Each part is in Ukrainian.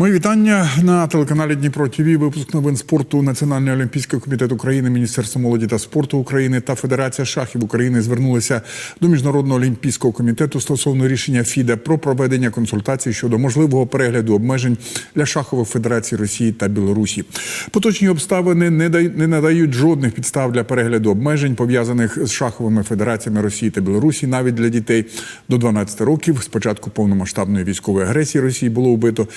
Мої вітання на телеканалі Дніпро ТВ. Випуск новин спорту Національний олімпійський комітет України, Міністерство молоді та спорту України та Федерація шахів України звернулися до міжнародного олімпійського комітету стосовно рішення ФІДе про проведення консультацій щодо можливого перегляду обмежень для шахових федерацій Росії та Білорусі. Поточні обставини не не надають жодних підстав для перегляду обмежень пов'язаних з шаховими федераціями Росії та Білорусі, навіть для дітей до 12 років. З початку повномасштабної військової агресії Росії було вбито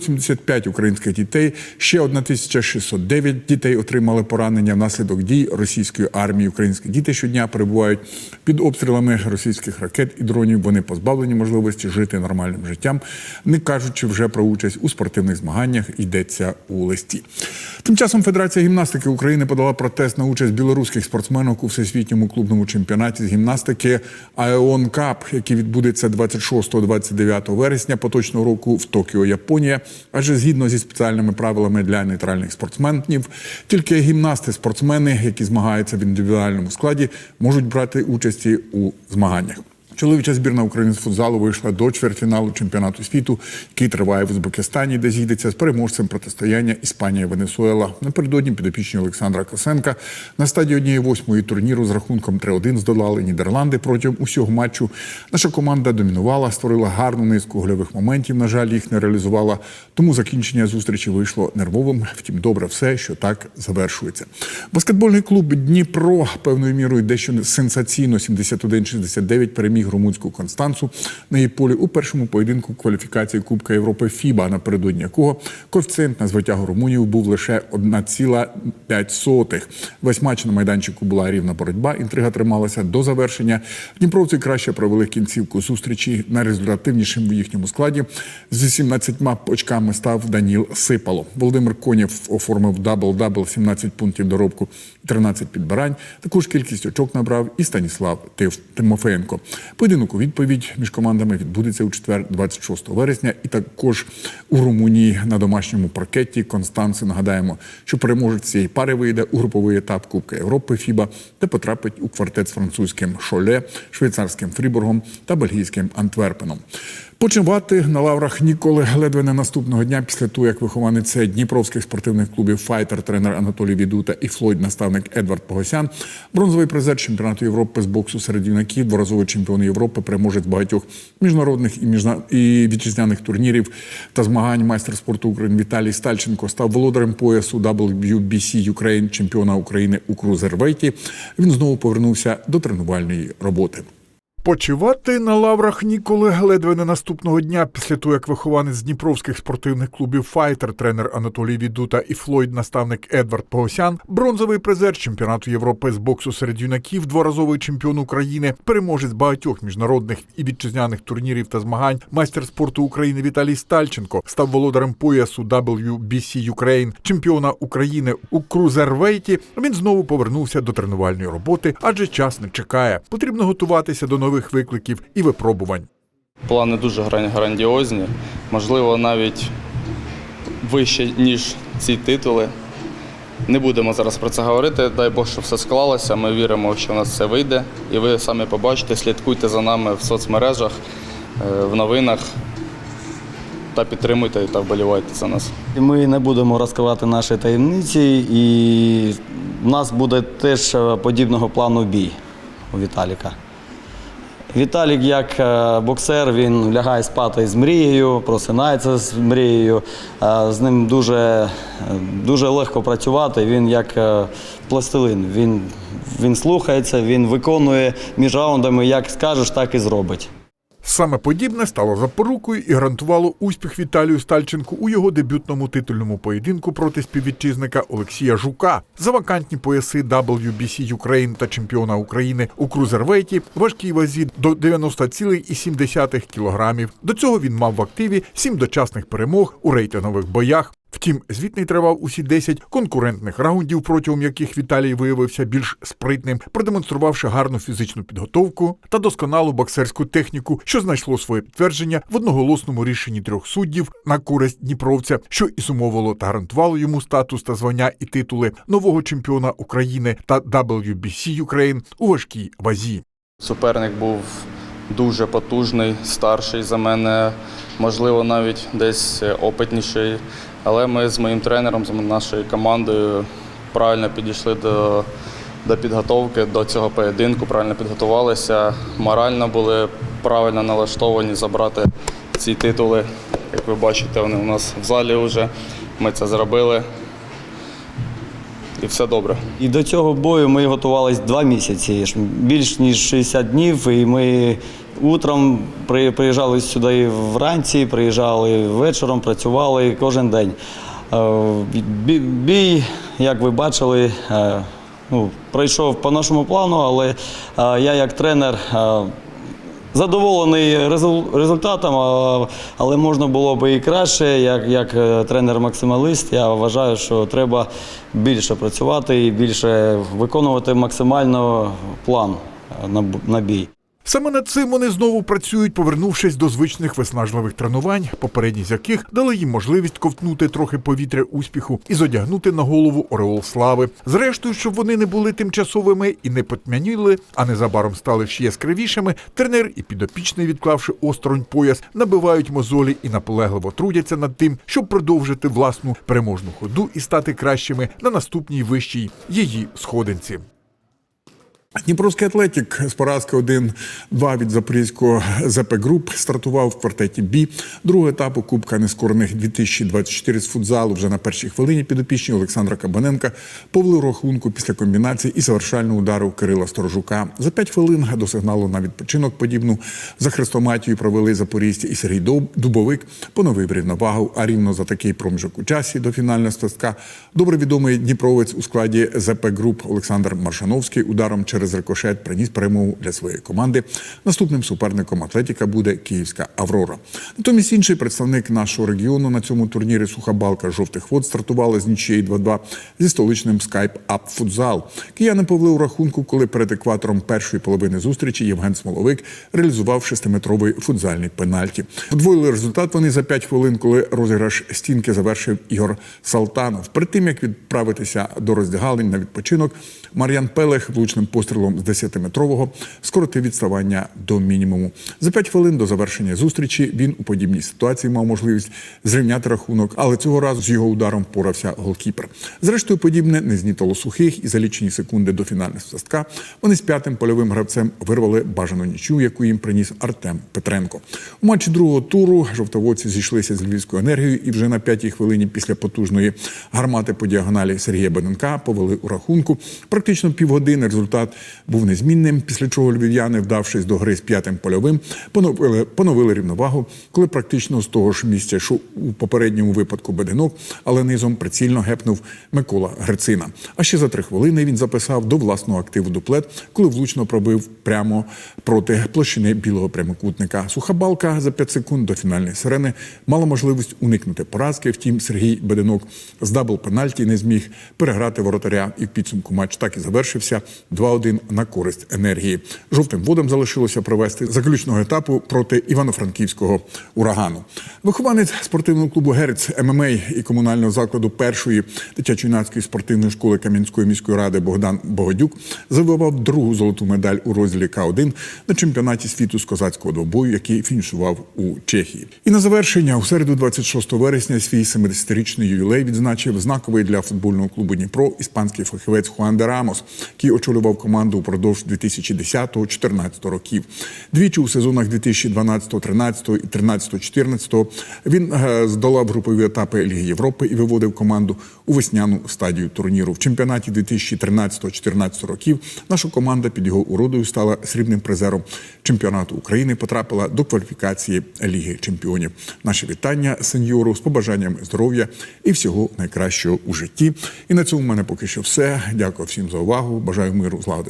575 українських дітей. Ще 1609 дітей отримали поранення внаслідок дій російської армії. Українські діти щодня перебувають під обстрілами російських ракет і дронів. Вони позбавлені можливості жити нормальним життям, не кажучи вже про участь у спортивних змаганнях. Йдеться у листі. Тим часом Федерація гімнастики України подала протест на участь білоруських спортсменок у всесвітньому клубному чемпіонаті з гімнастики Аеон Кап, який відбудеться 26-29 вересня поточного року в Токіо, Японія. Адже згідно зі спеціальними правилами для нейтральних спортсменів, тільки гімнасти-спортсмени, які змагаються в індивідуальному складі, можуть брати участі у змаганнях. Чоловіча збірна України з футзалу вийшла до чвертьфіналу чемпіонату світу, який триває в Узбекистані, де зійдеться з переможцем протистояння Іспанія Венесуела. Напередодні підопічні Олександра Косенка на стадії однієї восьмої турніру з рахунком 3-1 здолали Нідерланди протягом усього матчу. Наша команда домінувала, створила гарну низку гольових моментів. На жаль, їх не реалізувала. Тому закінчення зустрічі вийшло нервовим. Втім, добре все, що так завершується. Баскетбольний клуб Дніпро певною мірою дещо сенсаційно 71-69 переміг румунську Констанцу на її полі у першому поєдинку кваліфікації Кубка Європи ФІБА, напередодні якого коефіцієнт на звитягу Румунів був лише 1,5. Весь матч на майданчику була рівна боротьба. Інтрига трималася до завершення. Дніпровці краще провели кінцівку зустрічі. Найрезультативнішим в їхньому складі з 18 очками став Даніл Сипало. Володимир Конєв оформив дабл-дабл, 17 пунктів доробку, 13 підбирань. Таку ж кількість очок набрав і Станіслав Тимофеєнко. Поєдинок у відповідь між командами відбудеться у четвер, 26 вересня, і також у Румунії на домашньому паркеті Констанци. Нагадаємо, що переможець цієї пари вийде у груповий етап Кубка Європи ФІБА, де потрапить у квартет з французьким Шоле, швейцарським фріборгом та бельгійським Антверпеном. Почувати на лаврах ніколи ледве не наступного дня після того, як вихованець дніпровських спортивних клубів Файтер, тренер Анатолій Відута і Флойд, наставник Едвард Погосян, бронзовий призер чемпіонату Європи з боксу серед юнаків, дворазовий чемпіон Європи, переможець багатьох міжнародних і, міжна... і вітчизняних турнірів та змагань майстер спорту України Віталій Стальченко став володарем поясу WBC Ukraine, чемпіона України у крузервейті. Він знову повернувся до тренувальної роботи. Почувати на лаврах ніколи ледве не наступного дня після того, як вихованець дніпровських спортивних клубів Файтер, тренер Анатолій Відута і Флойд, наставник Едвард Погосян, бронзовий призер чемпіонату Європи з боксу серед юнаків, дворазовий чемпіон України, переможець багатьох міжнародних і вітчизняних турнірів та змагань, майстер спорту України Віталій Стальченко став володарем поясу WBC Ukraine, чемпіона України у крузервейті. Він знову повернувся до тренувальної роботи, адже час не чекає. Потрібно готуватися до нових викликів і випробувань. Плани дуже грандіозні, можливо, навіть вище, ніж ці титули. Не будемо зараз про це говорити. Дай Бог, що все склалося. Ми віримо, що в нас все вийде. І ви самі побачите, слідкуйте за нами в соцмережах, е, в новинах та підтримуйте та вболівайте за нас. Ми не будемо розкривати наші таємниці, і в нас буде теж е, подібного плану бій у Віталіка. Віталік, як е, боксер, він лягає спати з мрією, просинається з мрією. Е, З ним дуже, е, дуже легко працювати. Він як пластилин. Він, він слухається, він виконує між раундами, як скажеш, так і зробить. Саме подібне стало запорукою і гарантувало успіх Віталію Стальченку у його дебютному титульному поєдинку проти співвітчизника Олексія Жука. За вакантні пояси WBC Ukraine та чемпіона України у крузервейті важкій вазі до 90,7 кілограмів. До цього він мав в активі сім дочасних перемог у рейтингових боях. Втім, звітний тривав усі 10 конкурентних раундів, протягом яких Віталій виявився більш спритним, продемонструвавши гарну фізичну підготовку та досконалу боксерську техніку, що знайшло своє підтвердження в одноголосному рішенні трьох суддів на користь Дніпровця, що і зумовило та гарантувало йому статус та звання і титули нового чемпіона України та WBC Ukraine у важкій вазі. Суперник був дуже потужний, старший за мене. Можливо, навіть десь е, опитніший. Але ми з моїм тренером, з нашою командою правильно підійшли до, до підготовки до цього поєдинку, правильно підготувалися, морально були правильно налаштовані забрати ці титули. Як ви бачите, вони у нас в залі вже. Ми це зробили. І все добре. І до цього бою ми готувалися два місяці, більш ніж 60 днів. І ми утром приїжджали сюди вранці, приїжджали вечором, працювали кожен день. Е, Бій, як ви бачили, е, ну, пройшов по нашому плану, але е, я як тренер. Задоволений результатом, але можна було би і краще. Як, як тренер-максималіст, я вважаю, що треба більше працювати і більше виконувати максимально план на бій. Саме над цим вони знову працюють, повернувшись до звичних виснажливих тренувань, попередні з яких дали їм можливість ковтнути трохи повітря успіху і зодягнути на голову ореол слави. Зрештою, щоб вони не були тимчасовими і не потьмяніли, а незабаром стали ще яскравішими. Тренер і підопічний, відклавши осторонь пояс, набивають мозолі і наполегливо трудяться над тим, щоб продовжити власну переможну ходу і стати кращими на наступній вищій її сходинці. Дніпровський атлетік з поразки 1-2 від запорізького ЗП Груп стартував в квартеті Бі другого етапу Кубка нескорених 2024 з футзалу. Вже на першій хвилині підопічні Олександра Кабаненка повели рахунку після комбінації і завершального удару Кирила Сторожука. За 5 хвилин до сигналу на відпочинок подібну за хрестоматію провели запорізьці і Сергій Дубовик поновив рівновагу. А рівно за такий проміжок у часі до фінального свистка добре відомий Дніпровець у складі ЗП Груп Олександр Маршановський ударом через рикошет приніс перемогу для своєї команди. Наступним суперником Атлетіка буде Київська Аврора. Натомість інший представник нашого регіону на цьому турнірі Суха балка жовтих вод стартували з нічиєю 2-2 зі столичним скайп Ап Футзал. Кияни повели у рахунку, коли перед екватором першої половини зустрічі Євген Смоловик реалізував шестиметровий футзальний пенальті. Подвоїли результат вони за 5 хвилин, коли розіграш стінки завершив Ігор Салтанов. Перед тим як відправитися до роздягалень на відпочинок, Мар'ян Пелех влучним пострілом з 10-метрового скоротив відставання до мінімуму. За 5 хвилин до завершення зустрічі він у подібній ситуації мав можливість зрівняти рахунок, але цього разу з його ударом впорався голкіпер. Зрештою, подібне не знітало сухих і за лічені секунди до фінального свистка вони з п'ятим польовим гравцем вирвали бажану нічю, яку їм приніс Артем Петренко. У матчі другого туру жовтоводці зійшлися з львівською енергією і вже на п'ятій хвилині після потужної гармати по діагоналі Сергія Бененка повели у рахунку. Практично півгодини результат був незмінним, після чого львів'яни, вдавшись до гри з п'ятим польовим, поновили, поновили рівновагу, коли практично з того ж місця, що у попередньому випадку Беденок, але низом прицільно гепнув Микола Грицина. А ще за три хвилини він записав до власного активу дуплет, коли влучно пробив прямо проти площини білого прямокутника. Суха балка за 5 секунд до фінальної сирени мала можливість уникнути поразки. Втім, Сергій Беденок з дабл пенальті не зміг переграти воротаря, і в підсумку матч так і завершився 2-1 на користь енергії. Жовтим водом залишилося провести заключного етапу проти івано-франківського урагану. Вихованець спортивного клубу Герц ММА і комунального закладу першої дитячо-юнацької спортивної школи Кам'янської міської ради Богдан Богодюк завоював другу золоту медаль у розділі К1 на чемпіонаті світу з козацького двобою, який фінішував у Чехії. І на завершення у середу, 26 вересня, свій 70-річний ювілей відзначив знаковий для футбольного клубу Дніпро іспанський фахівець Хуан де Рамос, який очолював команду упродовж 2010-2014 років. Двічі у сезонах 2012-13 і 13-14 він е, здолав групові етапи Ліги Європи і виводив команду у весняну стадію турніру. В чемпіонаті 2013-14 років наша команда під його уродою стала срібним призером чемпіонату України. Потрапила до кваліфікації Ліги Чемпіонів. Наші вітання сеньору з побажанням здоров'я і всього найкращого у житті. І на цьому в мене поки що все. Дякую всім за увагу. Бажаю миру, злагоди,